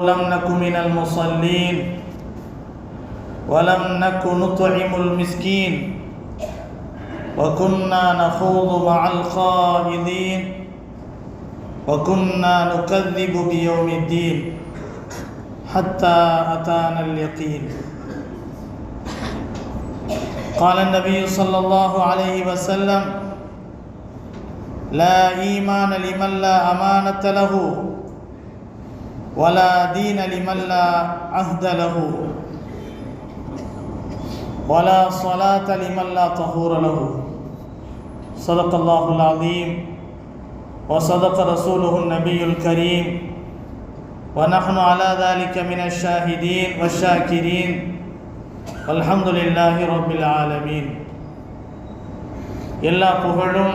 لم نك من المصلين ولم نك نطعم المسكين وكنا نخوض مع الخائضين وكنا نكذب بيوم الدين حتى أتانا اليقين. قال النبي صلى الله عليه وسلم لا إيمان لمن لا أمانة له ولا دين لمن لا عهد له ولا صلاة لمن لا طهور له صدق الله العظيم وصدق رسوله النبي الكريم ونحن على ذلك من الشاهدين والشاكرين والحمد لله رب العالمين எல்லா புகழும்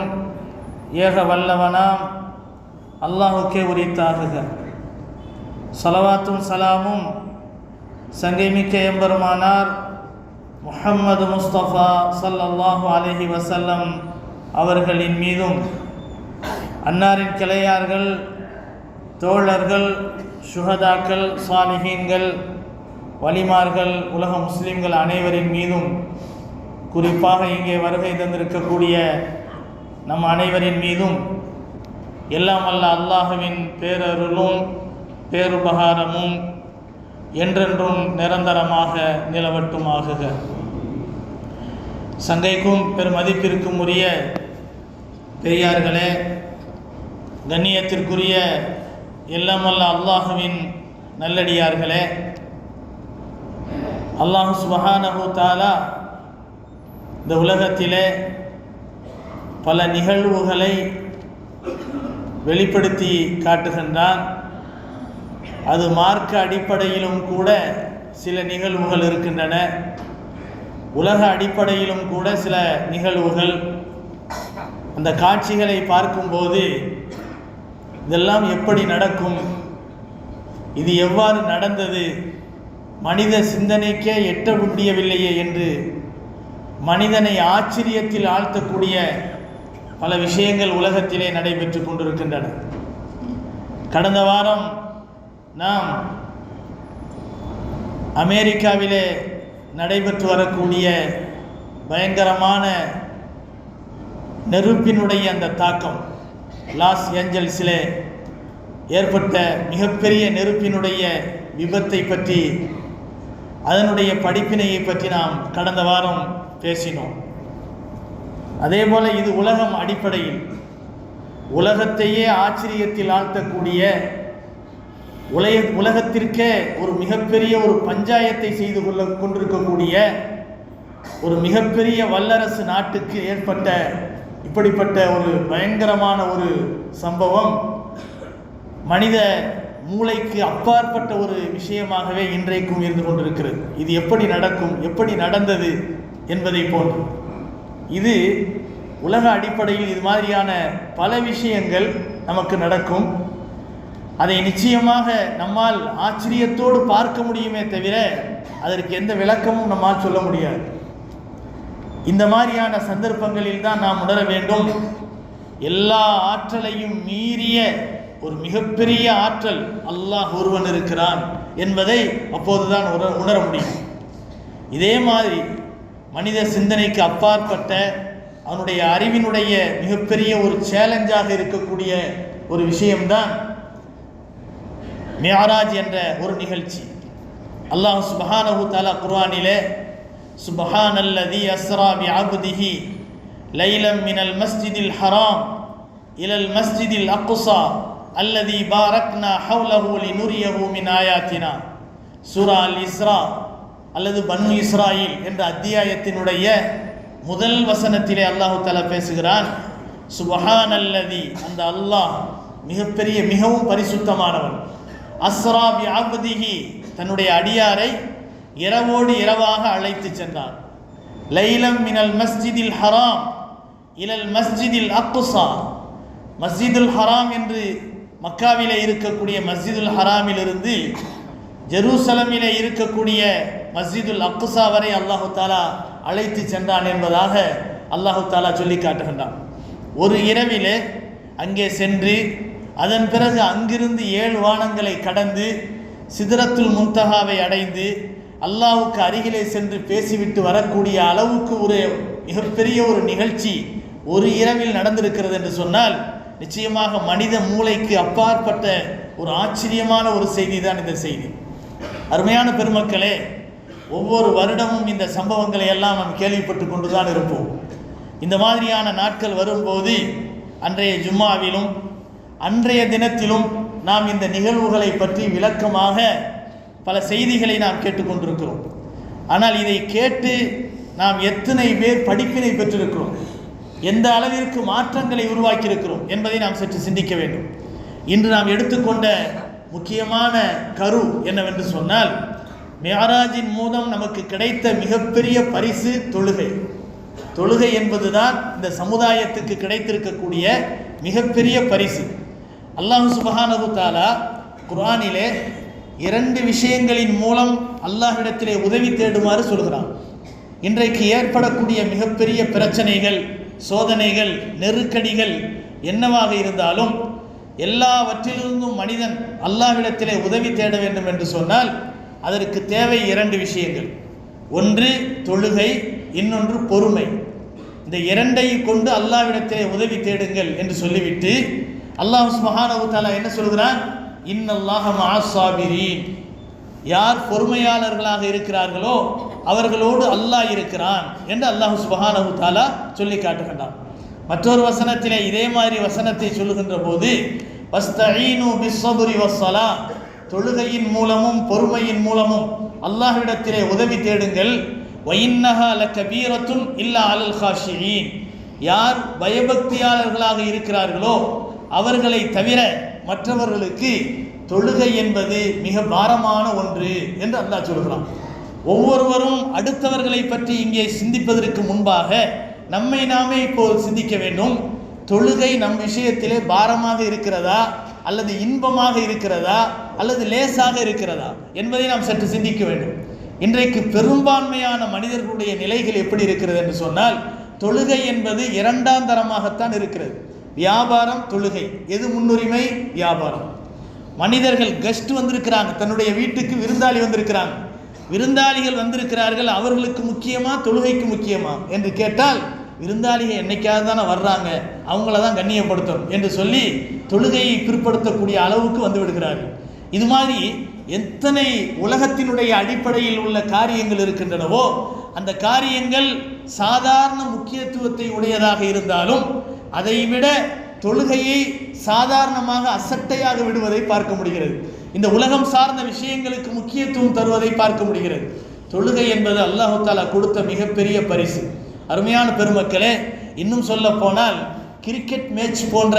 ஏக வல்லவனாம் அல்லாஹுக்கே உரித்தாகுக சலவாத்தும் சலாமும் சங்கைமிக்க எம்பெருமானார் முஹம்மது முஸ்தபா சல்லல்லாஹு அலஹி வசல்லம் அவர்களின் மீதும் அன்னாரின் கிளையார்கள் தோழர்கள் சுகதாக்கள் சாலிஹீன்கள் வலிமார்கள் உலக முஸ்லீம்கள் அனைவரின் மீதும் குறிப்பாக இங்கே வருகை தந்திருக்கக்கூடிய நம் அனைவரின் மீதும் எல்லாம் அல்ல அல்லாஹுவின் பேரருளும் பேருபகாரமும் என்றென்றும் நிரந்தரமாக நிலவட்டுமாகுக. சங்கைக்கும் பெருமதிப்பிற்கும் உரிய பெரியார்களே கண்ணியத்திற்குரிய எல்லாமல்ல அல்லாஹுவின் நல்லடியார்களே அல்லாஹு சுபஹானஹு தாலா இந்த உலகத்திலே பல நிகழ்வுகளை வெளிப்படுத்தி காட்டுகின்றான். அது மார்க்க அடிப்படையிலும் கூட சில நிகழ்வுகள் இருக்கின்றன. உலக அடிப்படையிலும் கூட சில நிகழ்வுகள். அந்த காட்சிகளை பார்க்கும்போது இதெல்லாம் எப்படி நடக்கும்? இது எவ்வாறு நடந்தது? மனித சிந்தனைக்கே எட்ட முடியவில்லையே என்று மனிதனை ஆச்சரியத்தில் ஆழ்த்தக்கூடிய பல விஷயங்கள் உலகத்திலே நடைபெற்று கொண்டிருக்கின்றன. கடந்த வாரம் நாம் அமெரிக்காவிலே நடைபெற்று வரக்கூடிய பயங்கரமான நெருப்பினுடைய அந்த தாக்கம் லாஸ் ஏஞ்சல்ஸிலே ஏற்பட்ட மிகப்பெரிய நெருப்பினுடைய விபத்தை பற்றி அதனுடைய படிப்பினையை பற்றி நாம் கடந்த வாரம் பேசினோம். அதே போல் இது உலகம் அடிப்படையில் உலகத்தையே ஆச்சரியத்தில் ஆழ்த்தக்கூடிய உலக உலகத்திற்கே ஒரு மிகப்பெரிய ஒரு பஞ்சாயத்தை செய்து கொள்ள கொண்டிருக்கக்கூடிய ஒரு மிகப்பெரிய வல்லரசு நாட்டுக்கு ஏற்பட்ட இப்படிப்பட்ட ஒரு பயங்கரமான ஒரு சம்பவம் மனித மூளைக்கு அப்பாற்பட்ட ஒரு விஷயமாகவே இன்றைக்கும் இருந்து கொண்டிருக்கிறது. இது எப்படி நடக்கும் எப்படி நடந்தது என்பதை போன்று. இது உலக அடிப்படையில் இது மாதிரியான பல விஷயங்கள் நமக்கு நடக்கும். அதை நிச்சயமாக நம்மால் ஆச்சரியத்தோடு பார்க்க முடியுமே தவிர அதற்கு எந்த விளக்கமும் நம்மால் சொல்ல முடியாது. இந்த மாதிரியான சந்தர்ப்பங்களில் தான் நாம் உணர வேண்டும். எல்லா ஆற்றலையும் மீறிய ஒரு மிகப்பெரிய ஆற்றல் அல்லாஹ் ஒருவன் இருக்கிறான் என்பதை அப்போதுதான் உணர உணர முடியும். இதே மாதிரி மனித சிந்தனைக்கு அப்பாற்பட்ட அவனுடைய அறிவினுடைய மிகப்பெரிய ஒரு சேலஞ்சாக இருக்கக்கூடிய ஒரு விஷயம்தான் மியாராஜ் என்ற ஒரு நிகழ்ச்சி. அல்லாஹ் சுபஹானஹு தாலா குர்ஆனிலே சுபஹான் அல்லதி அஸ்ரா பி அபுதிஹி லைலம் மினல் மஸ்ஜிதில் ஹராம் இலல் மஸ்ஜிதில் அக்குசா அல்லதி பாரக்னா ஹவுலஹு லினுரியஹு மின் ஆயாத்தினா. சூரா அல் இஸ்ரா அல்லது பன்னு இஸ்ராயில் என்ற அத்தியாயத்தினுடைய முதல் வசனத்திலே அல்லாஹு தாலா பேசுகிறான் சுபஹான் அல்லதி அந்த அல்லாஹ் மிகப்பெரிய மிகவும் பரிசுத்தமானவன். அஸ்ரா பி தன்னுடைய அடியாரை இரவோடு இரவாக அழைத்து சென்றார். லைலம் மினல் மஸ்ஜிதில் ஹராம் இலல் மஸ்ஜிதில் அக்குசா மஸ்ஜிதுல் ஹராம் என்று மக்காவிலே இருக்கக்கூடிய மஸ்ஜிதுல் ஹராமிலிருந்து ஜெருசலமிலே இருக்கக்கூடிய மஸ்ஜிதுல் அக்குசா வரை அல்லாஹு தாலா அழைத்து சென்றான் என்பதாக அல்லாஹு தாலா சொல்லி காட்டுகின்றான். ஒரு இரவிலே அங்கே சென்று அதன் பிறகு அங்கிருந்து ஏழு வானங்களை கடந்து சிதறத்துல் முன்தகாவை அடைந்து அல்லாவுக்கு அருகிலே சென்று பேசிவிட்டு வரக்கூடிய அளவுக்கு ஒரு மிகப்பெரிய ஒரு நிகழ்ச்சி ஒரு இரவில் நடந்திருக்கிறது என்று சொன்னால் நிச்சயமாக மனித மூளைக்கு அப்பாற்பட்ட ஒரு ஆச்சரியமான ஒரு செய்தி தான் இந்த செய்தி. அருமையான பெருமக்களே ஒவ்வொரு வருடமும் இந்த சம்பவங்களை எல்லாம் நாம் கேள்விப்பட்டு கொண்டு தான் இருப்போம். இந்த மாதிரியான நாட்கள் வரும்போது அன்றைய ஜும்மாவிலும் அன்றைய தினத்திலும் நாம் இந்த நிகழ்வுகளை பற்றி விளக்கமாக பல செய்திகளை நாம் கேட்டுக்கொண்டிருக்கிறோம். ஆனால் இதை கேட்டு நாம் எத்தனை பேர் படிப்பினை பெற்றிருக்கிறோம்? எந்த அளவிற்கு மாற்றங்களை உருவாக்கியிருக்கிறோம் என்பதை நாம் சற்று சிந்திக்க வேண்டும். இன்று நாம் எடுத்துக்கொண்ட முக்கியமான கரு என்னவென்று சொன்னால் மியாராஜின் மூலம் நமக்கு கிடைத்த மிகப்பெரிய பரிசு தொழுகை. தொழுகை என்பதுதான் இந்த சமுதாயத்துக்கு கிடைத்திருக்கக்கூடிய மிகப்பெரிய பரிசு. அல்லாஹ் சுபஹானது தாலா குரானிலே இரண்டு விஷயங்களின் மூலம் அல்லாஹ்விடத்திலே உதவி தேடுமாறு சொல்கிறான். இன்றைக்கு ஏற்படக்கூடிய மிகப்பெரிய பிரச்சனைகள் சோதனைகள் நெருக்கடிகள் என்னவாக இருந்தாலும் எல்லாவற்றிலிருந்தும் மனிதன் அல்லாஹ்விடத்திலே உதவி தேட வேண்டும் என்று சொன்னால் அதற்கு தேவை இரண்டு விஷயங்கள். ஒன்று தொழுகை இன்னொன்று பொறுமை. இந்த இரண்டையும் கொண்டு அல்லாவிடத்திலே உதவி தேடுங்கள் என்று சொல்லிவிட்டு அல்லாஹ் சுஹானவு தாலா என்ன சொல்கிறான்? இன்னல்லாஹ மாசாபிரீன் யார் பொறுமையாளர்களாக இருக்கிறார்களோ அவர்களோடு அல்லாஹ் இருக்கிறான் என்று அல்லாஹ் சுபஹானஹு தாலா சொல்லி காட்டுகின்றான். மற்றொரு வசனத்திலே இதே மாதிரி வசனத்தை சொல்லுகின்ற போது வஸ்தஈனு பிஸ்ஸப்ரி வஸ்ஸலா தொழுகையின் மூலமும் பொறுமையின் மூலமும் அல்லாஹ்விடத்திலே உதவி தேடுங்கள். வைன்னஹா லகபீரத்துன் இல்லா அலல் ஹாஷியின் யார் பயபக்தியாளர்களாக இருக்கிறார்களோ அவர்களை தவிர மற்றவர்களுக்கு தொழுகை என்பது மிக பாரமான ஒன்று என்று அல்லாஹ் சொல்கிறான். ஒவ்வொருவரும் அடுத்தவர்களை பற்றி இங்கே சிந்திப்பதற்கு முன்பாக நம்மை நாமே இப்போது சிந்திக்க வேண்டும். தொழுகை நம் விஷயத்திலே பாரமாக இருக்கிறதா? அல்லது இன்பமாக இருக்கிறதா? அல்லது லேசாக இருக்கிறதா? என்பதை நாம் சற்று சிந்திக்க வேண்டும். இன்றைக்கு பெரும்பான்மையான மனிதர்களுடைய நிலைகள் எப்படி இருக்கிறது என்று சொன்னால் தொழுகை என்பது இரண்டாம் தரமாகத்தான் இருக்கிறது. வியாபாரம் தொழுகை. எது முன்னுரிமை? வியாபாரம். மனிதர்கள் கெஸ்ட் வந்திருக்கிறாங்க. தன்னுடைய வீட்டுக்கு விருந்தாளி வந்திருக்கிறாங்க. விருந்தாளிகள் வந்திருக்கிறார்கள். அவர்களுக்கு முக்கியமா தொழுகைக்கு முக்கியமா? என்று கேட்டால் விருந்தாளிகள் என்னைக்காவது தானே வர்றாங்க. அவங்கள தான் கண்ணியப்படுத்தணும் என்று சொல்லி தொழுகையை பிற்படுத்தக்கூடிய அளவுக்கு வந்து விடுகிறார்கள். இது மாதிரி எத்தனை உலகத்தினுடைய அடிப்படையில் உள்ள காரியங்கள் இருக்கின்றனவோ அந்த காரியங்கள் சாதாரண முக்கியத்துவத்தை உடையதாக இருந்தாலும் அதைவிட தொழுகையை சாதாரணமாக அசட்டையாக விடுவதை பார்க்க முடிகிறது. இந்த உலகம் சார்ந்த விஷயங்களுக்கு முக்கியத்துவம் தருவதை பார்க்க முடிகிறது. தொழுகை என்பது அல்லாஹு தாலா கொடுத்த மிகப்பெரிய பரிசு. அருமையான பெருமக்களே இன்னும் சொல்ல போனால் கிரிக்கெட் மேட்ச் போன்ற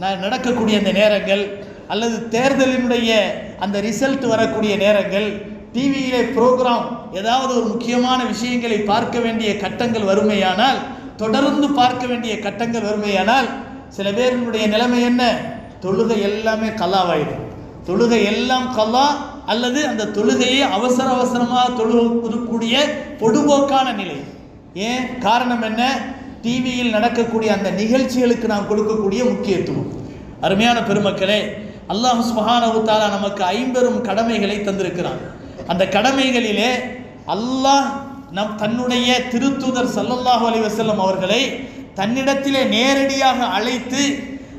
ந- நடக்கக்கூடிய அந்த நேரங்கள் அல்லது தேர்தலினுடைய அந்த ரிசல்ட் வரக்கூடிய நேரங்கள் டிவியிலே ப்ரோக்ராம் ஏதாவது ஒரு முக்கியமான விஷயங்களை பார்க்க வேண்டிய கட்டங்கள் வறுமையானால் தொடர்ந்து பார்க்க வேண்டிய கட்டங்கள் வறுமையானால் சில பேருடைய நிலைமை என்ன? தொழுகை எல்லாமே கல்லாவாயிடும். தொழுகை எல்லாம் கல்லா அல்லது அந்த தொழுகையை அவசர அவசரமாக தொழுகக்கூடிய பொடுபோக்கான நிலை. ஏன்? காரணம் என்ன? டிவியில் நடக்கக்கூடிய அந்த நிகழ்ச்சிகளுக்கு நாம் கொடுக்கக்கூடிய முக்கியத்துவம். அருமையான பெருமக்களே அல்லாஹ் சுப்ஹானஹு நமக்கு ஐம்பெரும் கடமைகளை தந்திருக்கிறான். அந்த கடமைகளிலே அல்லாஹ் நம் தன்னுடைய திருத்தூதர் சல்லல்லாஹு அலி வசல்லம் அவர்களை தன்னிடத்திலே நேரடியாக அழைத்து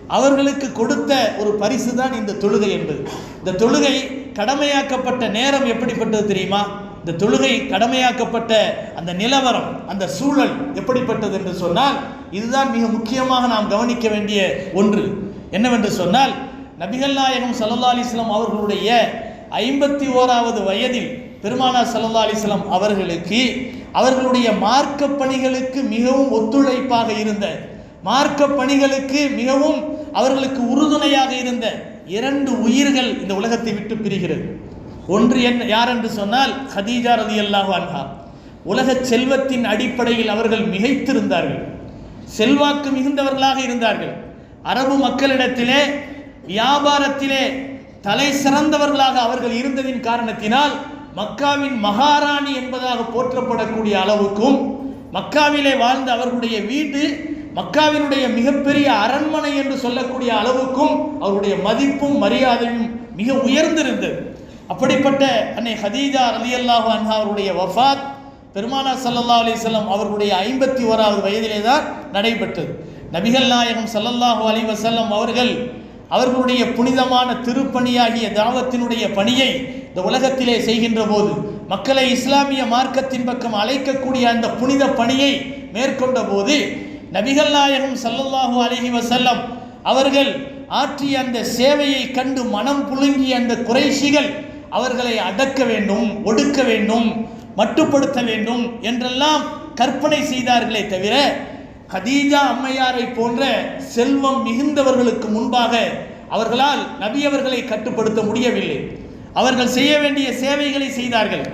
அவர்களுக்கு கொடுத்த ஒரு பரிசு தான் இந்த தொழுகை என்பது. இந்த தொழுகை கடமையாக்கப்பட்ட நேரம் எப்படிப்பட்டது தெரியுமா? இந்த தொழுகை கடமையாக்கப்பட்ட அந்த நிலவரம் அந்த சூழல் எப்படிப்பட்டது என்று சொன்னால் இதுதான் மிக முக்கியமாக நாம் கவனிக்க வேண்டிய ஒன்று. என்னவென்று சொன்னால் நபிகள் நாயகம் சல்லா அலிஸ்லாம் அவர்களுடைய ஐம்பத்தி ஓராவது வயதில் பெருமானார் சல்லா அலிஸ்லாம் அவர்களுக்கு அவர்களுடைய மார்க்க பணிகளுக்கு மிகவும் ஒத்துழைப்பாக இருந்த மார்க்க பணிகளுக்கு மிகவும் அவர்களுக்கு உறுதுணையாக இருந்த இரண்டு உயிர்கள் இந்த உலகத்தை விட்டு பிரிகிறது. ஒன்று என்ன யார் என்று சொன்னால் ஹதீஜா அல்லாஹ் அன்ஹா. உலக செல்வத்தின் அடிப்படையில் அவர்கள் மிகைத்திருந்தார்கள். செல்வாக்கு மிகுந்தவர்களாக இருந்தார்கள். அரபு மக்களிடத்திலே வியாபாரத்திலே தலை சிறந்தவர்களாக அவர்கள் இருந்ததின் காரணத்தினால் மக்காவின் மகாராணி என்பதாக போற்றப்படக்கூடிய அளவுக்கும் மக்காவிலே வாழ்ந்த அவர்களுடைய வீடு மக்காவினுடைய மிகப்பெரிய அரண்மனை என்று சொல்லக்கூடிய அளவுக்கும் அவருடைய மதிப்பும் மரியாதையும் மிக உயர்ந்திருந்தது. அப்படிப்பட்ட அன்னை ஹதீஜா அலி அல்லாஹு அன்ஹா அவருடைய வஃபாத் பெருமானா சல்லல்லா அலைஹி அவர்களுடைய ஐம்பத்தி ஓராவது வயதிலே தான் நடைபெற்றது. நபிகள் நாயகம் சல்லல்லாஹு அலைஹி வஸல்லம் அவர்கள் அவர்களுடைய புனிதமான திருப்பணியாகிய தாவத்தினுடைய பணியை இந்த உலகத்திலே செய்கின்ற போது மக்களை இஸ்லாமிய மார்க்கத்தின் பக்கம் அழைக்கக்கூடிய அந்த புனித பணியை மேற்கொண்ட போது நபிகள் நாயகம் சல்லல்லாஹூ அலஹி வசல்லம் அவர்கள் ஆற்றிய அந்த சேவையை கண்டு மனம் புழுங்கிய அந்த குறைஷிகள் அவர்களை அடக்க வேண்டும் ஒடுக்க வேண்டும் மட்டுப்படுத்த வேண்டும் என்றெல்லாம் கற்பனை செய்தார்களே தவிர கதீஜா அம்மையாரை போன்ற செல்வம் மிகுந்தவர்களுக்கு முன்பாக அவர்களால் நபி அவர்களை கட்டுப்படுத்த முடியவில்லை. அவர்கள் செய்ய வேண்டிய சேவைகளை செய்தார்கள்.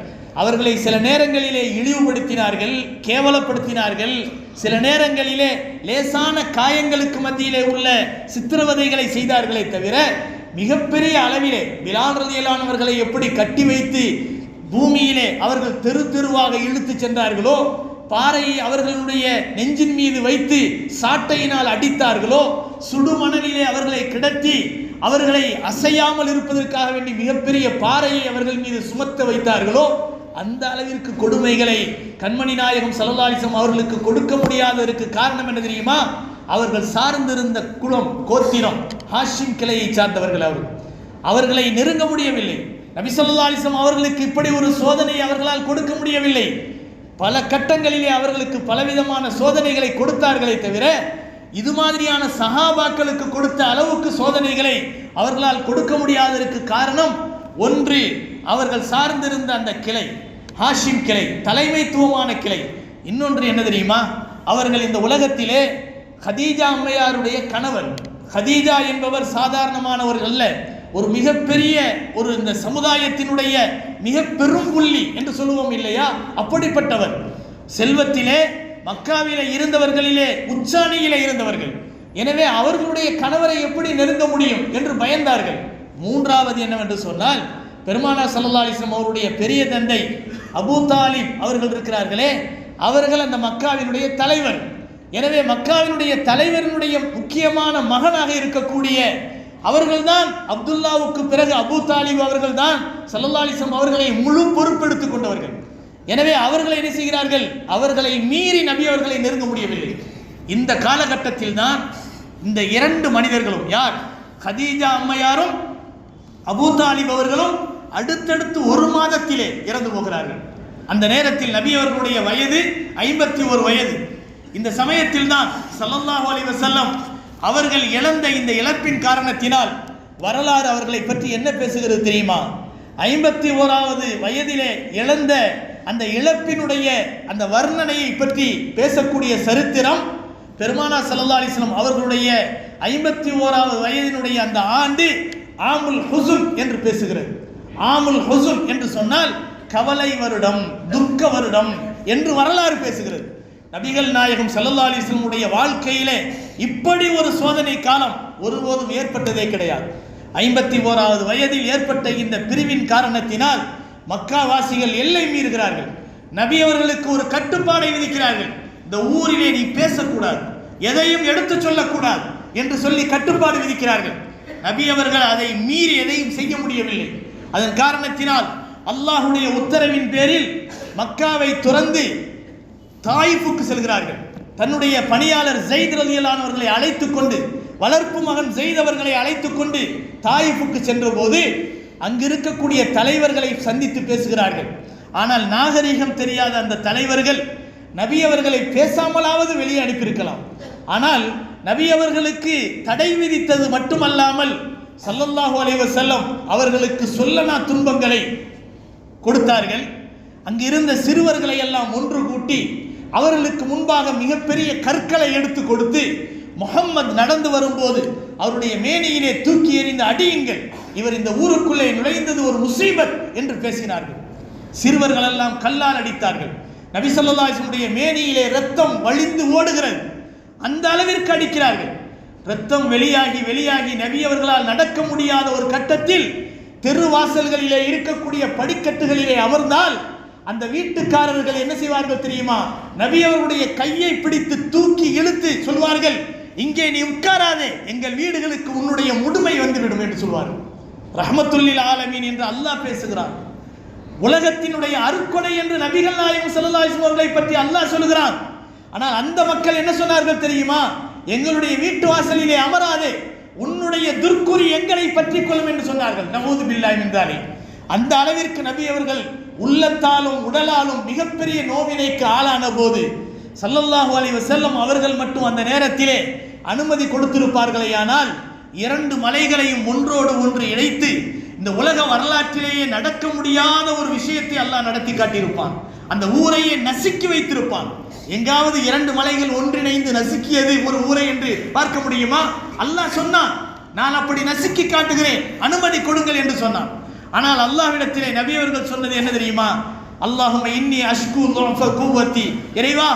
அவர்களை சில நேரங்களிலே இழிவுபடுத்தினார்கள் கேவலப்படுத்தினார்கள். சில நேரங்களிலே லேசான காயங்களுக்கு மத்தியிலே உள்ள சித்திரவதைகளை செய்தார்களே தவிர மிகப்பெரிய அளவிலே பிலால் ரலியலானவர்களை எப்படி கட்டி வைத்து பூமியிலே அவர்கள் தெரு தெருவாக இழுத்து சென்றார்களோ பாறையை அவர்களுடைய நெஞ்சின் மீது வைத்து சாட்டையினால் அடித்தார்களோ சுடுமணலிலே அவர்களை கிடத்தி அவர்களை அசையாமல் இருப்பதற்காக வேண்டி மிகப்பெரிய பாறையை அவர்கள் மீது சுமத்த வைத்தார்களோ அந்த அளவிற்கு கொடுமைகளை கண்மணி நாயகம் சலதாலிசம் அவர்களுக்கு கொடுக்க முடியாததற்கு காரணம் என்ன தெரியுமா? அவர்கள் சார்ந்திருந்த குலம் கோத்திரம் ஹாஷிம் கிளையை சார்ந்தவர்கள் அவர்கள். அவர்களை நெருங்க முடியவில்லை. நபி அவர்களுக்கு இப்படி ஒரு சோதனை அவர்களால் கொடுக்க முடியவில்லை. பல கட்டங்களிலே அவர்களுக்கு பலவிதமான சோதனைகளை கொடுத்தார்களே தவிர இது மாதிரியான சகாபாக்களுக்கு கொடுத்த அளவுக்கு சோதனைகளை அவர்களால் கொடுக்க முடியாததற்கு காரணம் ஒன்று அவர்கள் சார்ந்திருந்த அந்த கிளை ஹாஷிம் கிளை தலைமைத்துவமான கிளை. இன்னொன்று என்ன தெரியுமா? அவர்கள் இந்த உலகத்திலே ஹதீஜா அம்மையாருடைய கணவன் ஹதீஜா என்பவர் சாதாரணமானவர் அல்ல. ஒரு மிகப்பெரிய ஒரு இந்த சமுதாயத்தினுடைய மிக பெரும் புள்ளி என்று சொல்லுவோம் இல்லையா? அப்படிப்பட்டவர். செல்வத்திலே மக்காவிலே இருந்தவர்களிலே உச்சாணியிலே இருந்தவர்கள். எனவே அவர்களுடைய கணவரை எப்படி நெருங்க முடியும் என்று பயந்தார்கள். மூன்றாவது என்னவென்று சொன்னால் பெருமானா சல்லா அலிஸ்லாம் அவருடைய பெரிய தந்தை அபூ தாலிப் அவர்கள் இருக்கிறார்களே அவர்கள் அந்த மக்காவினுடைய தலைவர். எனவே மக்காவினுடைய தலைவரினுடைய முக்கியமான மகனாக இருக்கக்கூடிய அவர்கள்தான் அப்துல்லாவுக்கு பிறகு அபூ தாலிப் அவர்கள்தான் சல்லா அலிஸ்லாம் அவர்களை முழு பொறுப்பெடுத்துக் கொண்டவர்கள். எனவே அவர்களை என்ன செய்கிறார்கள்? அவர்களை மீறி நபி அவர்களை நெருங்க முடியவில்லை. இந்த காலகட்டத்தில் தான் இந்த இரண்டு மனிதர்களும் யார்? ஹதீஜா அம்மையாரும் அபூ தாலிப் அவர்களும் அடுத்தடுத்து ஒரு மாதத்திலே இறந்து போகிறார்கள். அந்த நேரத்தில் நபி அவர்களுடைய வயது ஐம்பத்தி ஒரு வயது. இந்த சமயத்தில் தான் சல்லல்லாஹு அலி வசல்லம் அவர்கள் இழந்த இந்த இழப்பின் காரணத்தினால் வரலாறு அவர்களை பற்றி என்ன பேசுகிறது தெரியுமா? ஐம்பத்தி ஓராவது வயதிலே இழந்த அந்த இழப்பினுடைய அந்த வர்ணனையை பற்றி பேசக்கூடிய சரித்திரம் பெருமானா சல்லா அலிஸ்லாம் அவர்களுடைய ஐம்பத்தி ஓராவது வயதினுடைய அந்த ஆண்டு ஆமுல் ஹுசுன் என்று பேசுகிறது. ஆமுல் ஹுசுன் என்று சொன்னால் கவலை வருடம் துக்க வருடம் என்று வரலாறு பேசுகிறது. நபிகள் நாயகம் சல்லல்லா அலிஸ்லமுடைய வாழ்க்கையிலே இப்படி ஒரு சோதனை காலம் ஒருபோதும் ஏற்பட்டதே கிடையாது. ஐம்பத்தி ஓராவது வயதில் ஏற்பட்ட இந்த பிரிவின் காரணத்தினால் மக்காவாசிகள் எல்லை மீறுகிறார்கள். நபி அவர்களுக்கு ஒரு கட்டுப்பாடை விதிக்கிறார்கள். இந்த ஊரிலே நீ பேசக்கூடாது. எதையும் எடுத்து சொல்லக்கூடாது என்று சொல்லி கட்டுப்பாடு விதிக்கிறார்கள். நபி அவர்கள் அதை மீறி எதையும் செய்ய முடியவில்லை. அதன் காரணத்தினால் அல்லாஹுடைய உத்தரவின் பேரில் மக்காவை துறந்து தாயிஃபுக்கு செல்கிறார்கள். தன்னுடைய பணியாளர் ஜெயித் ரலியலானவர்களை அழைத்துக் கொண்டு வளர்ப்பு மகன் ஜெயித் அவர்களை அழைத்துக் கொண்டு தாயிஃபுக்கு சென்றபோது அங்கு இருக்கக்கூடிய தலைவர்களை சந்தித்து பேசுகிறார்கள். ஆனால் நாகரிகம் தெரியாத அந்த தலைவர்கள் நபி அவர்களை பேசாமலாவது வெளியே அனுப்பியிருக்கலாம். ஆனால் நபி அவர்களுக்கு தடை விதித்தது மட்டுமல்லாமல் சல்லல்லாஹு அலைவர் செல்லம் அவர்களுக்கு சொல்லனா துன்பங்களை கொடுத்தார்கள். அங்கு இருந்த சிறுவர்களை எல்லாம் ஒன்று கூட்டி அவர்களுக்கு முன்பாக மிகப்பெரிய கற்களை எடுத்து கொடுத்து முகம்மது நடந்து வரும்போது அவருடைய மேனியிலே தூக்கி எறிந்த அடியுங்கள். இவர் இந்த ஊருக்குள்ளே நுழைந்தது ஒரு முசீபத் என்று பேசினார்கள். சிறுவர்கள் எல்லாம் கல்லால் அடித்தார்கள். நபி மேனியிலே ரத்தம் வழிந்து ஓடுகிறது. அந்த அளவிற்கு அடிக்கிறார்கள். ரத்தம் வெளியாகி வெளியாகி நபி அவர்களால் நடக்க முடியாத ஒரு கட்டத்தில் தெரு வாசல்களிலே இருக்கக்கூடிய படிக்கட்டுகளிலே அமர்ந்தால் அந்த வீட்டுக்காரர்கள் என்ன செய்வார்கள் தெரியுமா? நபி அவருடைய கையை பிடித்து தூக்கி இழுத்து சொல்வார்கள் இங்கே நீ உட்காராதே எங்கள் வீடுகளுக்கு உன்னுடைய முடுமை வந்துவிடும் என்று சொல்வார்கள். ரஹமத்துல்லில் ஆலமீன் என்று அல்லாஹ் பேசுகிறான். உலகத்தினுடைய அருக்கொடை என்று நபிகள் நாயகம் ஸல்லல்லாஹு அவர்களை பற்றி அல்லாஹ் சொல்கிறான் ஆனால் அந்த மக்கள் என்ன சொன்னார்கள் தெரியுமா? எங்களுடைய வீட்டு வாசலிலே அமராதே உன்னுடைய துர்க்குறி எங்களை பற்றிக் கொள்ளும் என்று சொன்னார்கள். நவூது பில்லாய் என்றாலே அந்த அளவிற்கு நபி அவர்கள் உள்ளத்தாலும் உடலாலும் மிகப்பெரிய நோவினைக்கு ஆளான போது சல்லல்லாஹு அலைஹி வஸல்லம் அவர்கள் மட்டும் அந்த நேரத்திலே அனுமதி கொடுத்திருப்பார்களேயானால் இரண்டு மலைகளையும் ஒன்றோடு ஒன்று இணைத்து இந்த உலக வரலாற்றிலேயே நடக்க முடியாத ஒரு விஷயத்தை அல்லாஹ் நடத்தி காட்டியிருப்பான். அந்த ஊரையே நசுக்கி வைத்திருப்பான். எங்காவது இரண்டு மலைகள் ஒன்றிணைந்து நசுக்கியது ஒரு ஊரை என்று பார்க்க முடியுமா? அல்லாஹ் சொன்னான் நான் அப்படி நசுக்கி காட்டுகிறேன் அனுமதி கொடுங்கள் என்று சொன்னான். ஆனால் அல்லாஹ்விடத்திலே நபி அவர்கள் சொன்னது என்ன தெரியுமா? அல்லாஹும் இன்னி அஷ்கு குவத்தி இறைவா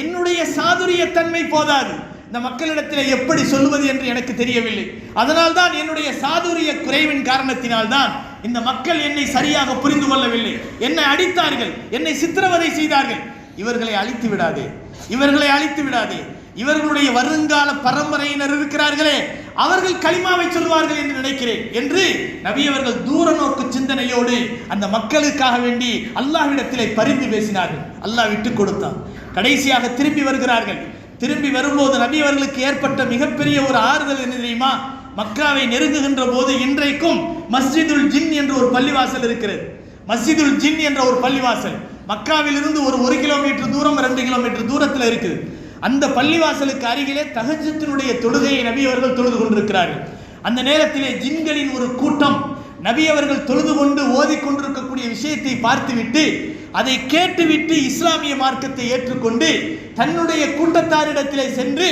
என்னுடைய சாதுரிய தன்மை போதாது. இந்த மக்களிடத்தில் எப்படி சொல்லுவது என்று எனக்கு தெரியவில்லை. அதனால் தான் என்னுடைய சாதுரிய குறைவின் காரணத்தினால் தான் இந்த மக்கள் என்னை சரியாக புரிந்து கொள்ளவில்லை. என்னை அடித்தார்கள் என்னை சித்திரவதை செய்தார்கள். இவர்களை அழித்து விடாதே இவர்களை அழித்து விடாதே. இவர்களுடைய வருங்கால பரம்பரையினர் இருக்கிறார்களே அவர்கள் களிமாவை சொல்வார்கள் என்று நினைக்கிறேன் என்று நபி அவர்கள் தூர நோக்கு சிந்தனையோடு அந்த மக்களுக்காக வேண்டி அல்லாஹ்விடத்திலே பரிந்து பேசினார்கள். அல்லாஹ் விட்டு கொடுத்தான். கடைசியாக திரும்பி வருகிறார்கள். திரும்பி வரும்போது நபி அவர்களுக்கு ஏற்பட்ட மிகப்பெரிய ஒரு ஆறுதல் என்ன தெரியுமா? மக்காவை நெருங்குகின்ற போது இன்றைக்கும் மஸ்ஜிதுல் ஜின் என்ற ஒரு பள்ளிவாசல் இருக்கிறது. மஸ்ஜிதுல் ஜின் என்ற ஒரு பள்ளிவாசல். மக்காவிலிருந்து ஒரு ஒரு கிலோமீட்டர் தூரம் ரெண்டு கிலோமீட்டர் தூரத்தில் இருக்குது. அந்த பள்ளிவாசலுக்கு அருகிலே தகஜத்தினுடைய தொழுகையை நபி அவர்கள் தொழுது கொண்டிருக்கிறார்கள். அந்த நேரத்திலே ஜின்களின் ஒரு கூட்டம் நபி அவர்கள் தொழுது கொண்டு ஓதிக்கொண்டிருக்கக்கூடிய விஷயத்தை பார்த்துவிட்டு அதை கேட்டுவிட்டு இஸ்லாமிய மார்க்கத்தை ஏற்றுக்கொண்டு தன்னுடைய கூட்டத்தாரிடத்திலே சென்று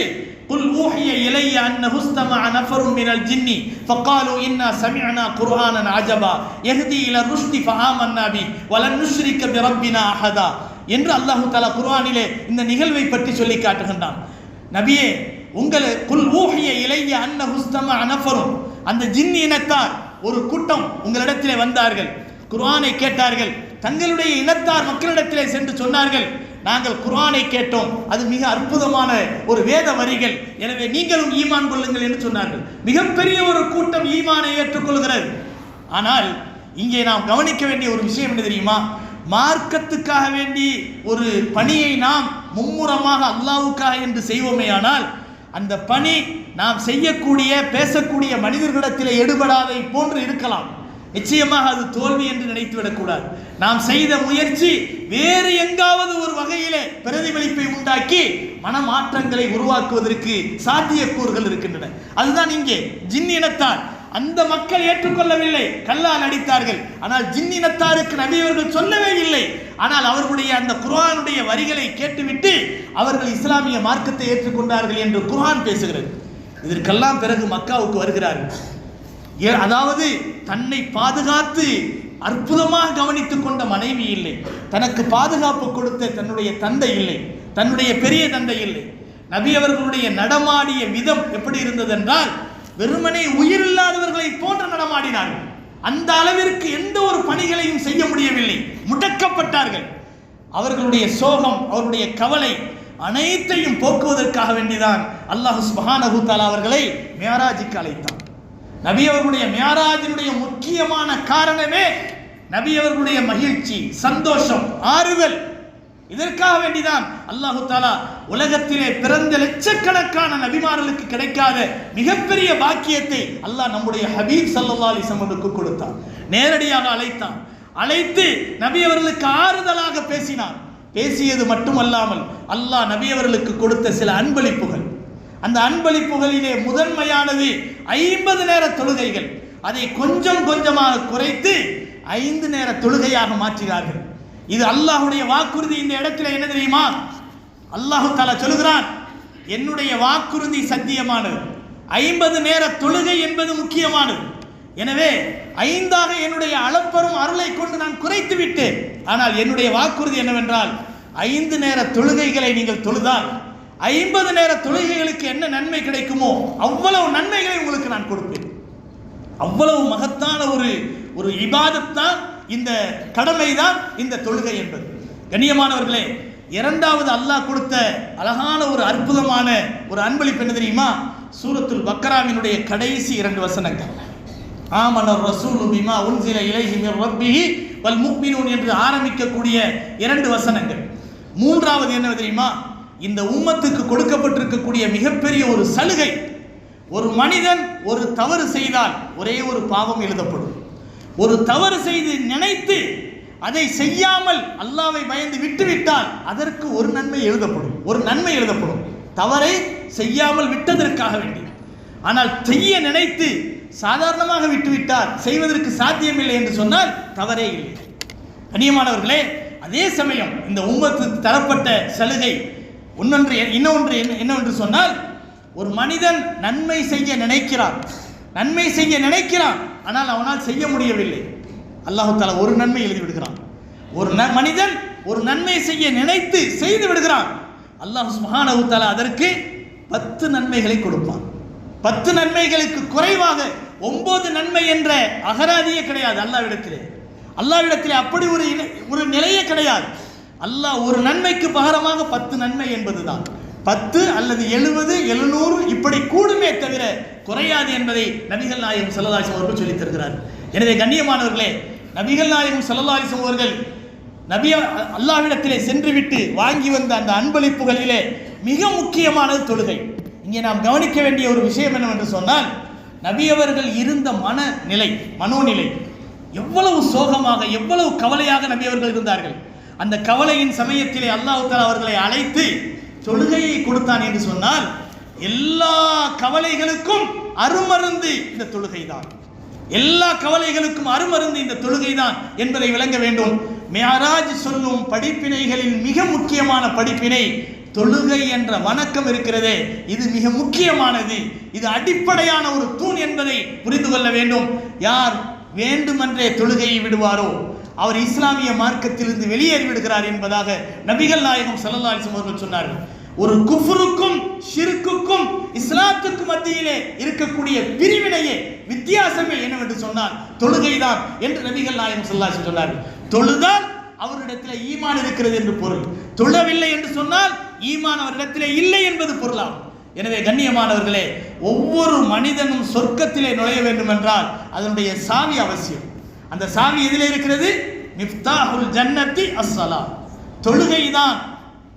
قل أوحي إلي أنه استمع نفر من الجن فقالوا إنا سمعنا قرآنا عجبا يهدي إلى الرشد فآمنا به ولن نشرك بربنا أحدا என்று அல்லாஹு தாலா குர்ஆனிலே இந்த நிகழ்வை பற்றி சொல்லி காட்டுகின்றான் நபியே உங்களை குல் ஊஹிய இளைய அன்ன ஹுஸ்தம அனஃபரும் அந்த ஜின் இனத்தார் ஒரு கூட்டம் உங்களிடத்திலே வந்தார்கள் குர்ஆனை கேட்டார்கள் தங்களுடைய இனத்தார் மக்களிடத்திலே சென்று சொன்னார்கள் நாங்கள் குரானை கேட்டோம். அது மிக அற்புதமான ஒரு வேத வரிகள். எனவே நீங்களும் ஈமான் கொள்ளுங்கள் என்று சொன்னார்கள். மிகப்பெரிய ஒரு கூட்டம் ஈமானை ஏற்றுக்கொள்கிறது. ஆனால் இங்கே நாம் கவனிக்க வேண்டிய ஒரு விஷயம் என்ன தெரியுமா? மார்க்கத்துக்காக வேண்டி ஒரு பணியை நாம் மும்முரமாக அல்லாவுக்காக என்று செய்வோமே ஆனால் அந்த பணி நாம் செய்யக்கூடிய பேசக்கூடிய மனிதர்களிடத்தில் எடுபடாதை போன்று இருக்கலாம். நிச்சயமாக அது தோல்வி என்று நினைத்து விடக்கூடாது நாம் செய்த முயற்சி வேறு எங்காவது ஒரு வகையிலே பிரதிபலிப்பை உண்டாக்கி மனமாற்றங்களை உருவாக்குவதற்கு சாத்தியக்கூறுகள் இருக்கின்றன. அதுதான் இங்கே ஜின் இனத்தார். அந்த மக்கள் ஏற்றுக்கொள்ளவில்லை. கல்லால் அடித்தார்கள். ஆனால் ஜின்னினத்தாருக்கு நபி அவர்கள் சொல்லவே இல்லை. ஆனால் அவர்களுடைய அந்த குர்ஆனுடைய வரிகளை கேட்டுவிட்டு அவர்கள் இஸ்லாமிய மார்க்கத்தை ஏற்றுக்கொண்டார்கள் என்று குர்ஆன் பேசுகிறது. இதற்கெல்லாம் பிறகு மக்காவுக்கு வருகிறார்கள். அதாவது தன்னை பாதுகாத்து அற்புதமாக கவனித்துக் கொண்ட மனைவி இல்லை. தனக்கு பாதுகாப்பு கொடுத்த தன்னுடைய தந்தை இல்லை. தன்னுடைய பெரிய தந்தை இல்லை. நபி அவர்களுடைய நடமாடிய விதம் எப்படி இருந்தது என்றால் வெறுமனே உயிரில்லாதவர்களை போன்று நடமாடினார்கள். அந்த அளவிற்கு எந்த ஒரு பணிகளையும் செய்ய முடியவில்லை. முடக்கப்பட்டார்கள். அவர்களுடைய சோகம் அவருடைய கவலை அனைத்தையும் போக்குவதற்காக வேண்டிதான் அல்லாஹு சுப்ஹானஹு தஆலா அவர்களை மேராஜுக்கு அழைத்தான். நபி அவர்களுடைய மியாராஜினுடைய முக்கியமான காரணமே நபி அவர்களுடைய மகிழ்ச்சி சந்தோஷம் ஆறுதல். இதற்காக வேண்டிதான் அல்லாஹு தாலா உலகத்திலே பிறந்த லட்சக்கணக்கான நபிமார்களுக்கு கிடைக்காத மிகப்பெரிய பாக்கியத்தை அல்லாஹ் நம்முடைய ஹபீப் சல்லா அலைஹி கொடுத்தான். நேரடியாக அழைத்தான். அழைத்து நபி அவர்களுக்கு ஆறுதலாக பேசினான். பேசியது மட்டுமல்லாமல் அல்லாஹ் நபி அவர்களுக்கு கொடுத்த சில அன்பளிப்புகள். அந்த அன்பளிப்புகளிலே முதன்மையானது ஐம்பது நேர தொழுகைகள். அதை கொஞ்சம் கொஞ்சமாக குறைத்து ஐந்து நேர தொழுகையாக மாற்றினார்கள் இது அல்லாஹுடைய வாக்குறுதி. இந்த இடத்துல என்ன தெரியுமா? அல்லாஹு தாலா சொல்லுகிறான் என்னுடைய வாக்குறுதி சத்தியமானது. ஐம்பது நேர தொழுகை என்பது முக்கியமானது. எனவே ஐந்தாக என்னுடைய அளப்பரும் அருளை கொண்டு நான் குறைத்து விட்டேன். ஆனால் என்னுடைய வாக்குறுதி என்னவென்றால் ஐந்து நேர தொழுகைகளை நீங்கள் தொழுதால் ஐம்பது நேர தொழுகைகளுக்கு என்ன நன்மை கிடைக்குமோ அவ்வளவு நன்மைகளை உங்களுக்கு நான் கொடுப்பேன். அவ்வளவு மகத்தான ஒரு ஒரு இபாதத்தான் இந்த கடமை தான் இந்த தொழுகை என்பது. கண்ணியமானவர்களே இரண்டாவது அல்லாஹ் கொடுத்த அழகான ஒரு அற்புதமான ஒரு அன்பளிப்பு என்ன தெரியுமா? சூரத்துல் பக்கராவினுடைய கடைசி இரண்டு வசனங்கள். ஆமனர் ரசூலு பிமா உன்சில இலைஹி மிர் ரப்பிஹி வல் முக்மினூன் என்று ஆரம்பிக்கக்கூடிய இரண்டு வசனங்கள். மூன்றாவது என்ன தெரியுமா? இந்த உம்மத்துக்கு கொடுக்கப்பட்டிருக்கக்கூடிய மிகப்பெரிய ஒரு சலுகை ஒரு மனிதன் ஒரு தவறு செய்தால் ஒரே ஒரு பாவம் எழுதப்படும். ஒரு தவறு செய்து நினைத்து அதை செய்யாமல் அல்லாவை பயந்து விட்டுவிட்டால் அதற்கு ஒரு நன்மை எழுதப்படும். ஒரு நன்மை எழுதப்படும். தவறை செய்யாமல் விட்டதற்காக வேண்டி. ஆனால் செய்ய நினைத்து சாதாரணமாக விட்டுவிட்டார் செய்வதற்கு சாத்தியமில்லை என்று சொன்னால் தவறே இல்லை. கண்ணியமானவர்களே அதே சமயம் இந்த உம்மத்துக்கு தரப்பட்ட சலுகை இன்னொன்று இன்னொன்று என்ன என்னவென்று சொன்னால் ஒரு மனிதன் நன்மை செய்ய நினைக்கிறான். நன்மை செய்ய நினைக்கிறான். ஆனால் அவனால் செய்ய முடியவில்லை. அல்லாஹு தாலா ஒரு நன்மை எழுதி விடுகிறான். ஒரு மனிதன் ஒரு நன்மை செய்ய நினைத்து செய்து விடுகிறான். அல்லாஹ் சுப்ஹானஹு தஆலா அதற்கு பத்து நன்மைகளை கொடுப்பான். பத்து நன்மைகளுக்கு குறைவாக ஒன்பது நன்மை என்ற அகராதியே கிடையாது அல்லாவிடத்திலே அல்லாவிடத்திலே அப்படி ஒரு ஒரு நிலையே கிடையாது. அல்லாஹ் ஒரு நன்மைக்கு பகரமாக பத்து நன்மை என்பதுதான். பத்து அல்லது எழுபது எழுநூறு இப்படி கூடுமே தவிர குறையாது என்பதை நபிகள் நாயகம் செல்லதாசம் அவர்கள் சொல்லித் தருகிறார். எனவே கண்ணியமானவர்களே நபிகள் நாயகம் செல்லதாசம் அவர்கள் நபி அல்லாவிடத்திலே சென்றுவிட்டு வாங்கி வந்த அந்த அன்பளிப்புகளிலே மிக முக்கியமானது தொழுகை. இங்கே நாம் கவனிக்க வேண்டிய ஒரு விஷயம் என்னவென்று சொன்னால் நபியவர்கள் இருந்த மனநிலை மனோநிலை எவ்வளவு சோகமாக எவ்வளவு கவலையாக நபியவர்கள் இருந்தார்கள். அந்த கவலையின் சமயத்திலே அல்லாஹ் தஆலா அவர்களை அழைத்து தொழுகையை கொடுத்தான் என்று சொன்னால் எல்லா கவலைகளுக்கும் அருமருந்து இந்த தொழுகை தான் எல்லா கவலைகளுக்கும் அருமருந்து இந்த தொழுகை தான் என்பதை விளங்க வேண்டும். மேராஜ் சொல்லும் படிப்பினைகளின் மிக முக்கியமான படிப்பினை தொழுகை என்ற வணக்கம் இருக்கிறதே இது மிக முக்கியமானது. இது அடிப்படையான ஒரு தூண் என்பதை புரிந்து கொள்ள வேண்டும். யார் வேண்டுமென்றே தொழுகையை விடுவாரோ அவர் இஸ்லாமிய மார்க்கத்திலிருந்து வெளியேறி விடுகிறார் என்பதாக நபிகள் நாயகம் ஸல்லல்லாஹு அவர்கள் சொன்னார்கள். ஒரு குஃபுருக்கும் ஷிருக்குக்கும் இஸ்லாத்துக்கும் மத்தியிலே இருக்கக்கூடிய பிரிவினையே வித்தியாசமே என்னவென்று சொன்னால் தொழுகைதான் என்று நபிகள் நாயகம் ஸல்லல்லாஹு சொன்னார்கள். தொழுதால் அவரிடத்தில் ஈமான் இருக்கிறது என்று பொருள். தொழவில்லை என்று சொன்னால் ஈமான் அவரிடத்திலே இல்லை என்பது பொருளாகும். எனவே கண்ணியமானவர்களே ஒவ்வொரு மனிதனும் சொர்க்கத்திலே நுழைய வேண்டும் என்றால் அதனுடைய சாவி அவசியம். அந்த சாவி எதிலே இருக்கிறது? மிஃப்தாஹுல் ஜன்னத்தி அஸ்ஸலா. தொழுகைதான்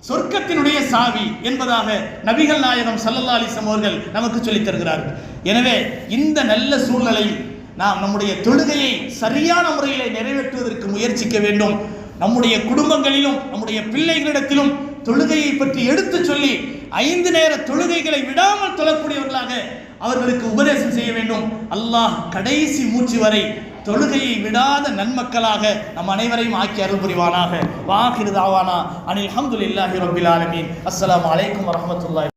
சொர்க்கத்தினுடைய சாவி என்பதாக நபிகள் நாயகம் சல்லல்லா அலிசம் அவர்கள் நமக்கு சொல்லித் தருகிறார்கள். எனவே இந்த நல்ல சூழ்நிலையில் நாம் நம்முடைய தொழுகையை சரியான முறையிலே நிறைவேற்றுவதற்கு முயற்சிக்க வேண்டும். நம்முடைய குடும்பங்களிலும் நம்முடைய பிள்ளைகளிடத்திலும் தொழுகையை பற்றி எடுத்துச் சொல்லி ஐந்து நேர தொழுகைகளை விடாமல் தொழக்கூடியவர்களாக அவர்களுக்கு உபதேசம் செய்ய வேண்டும். அல்லாஹ் கடைசி மூச்சு வரை தொழுகையை விடாத நன்மக்களாக நம் அனைவரையும் ஆக்கி அருள் புரிவானாக. வாகிருதாவானா அனில் அஹமதுல்லாஹி ரபில் ஆலமீன். அஸ்லாம் வலைக்கம் வரஹ்மத்துல்லாஹி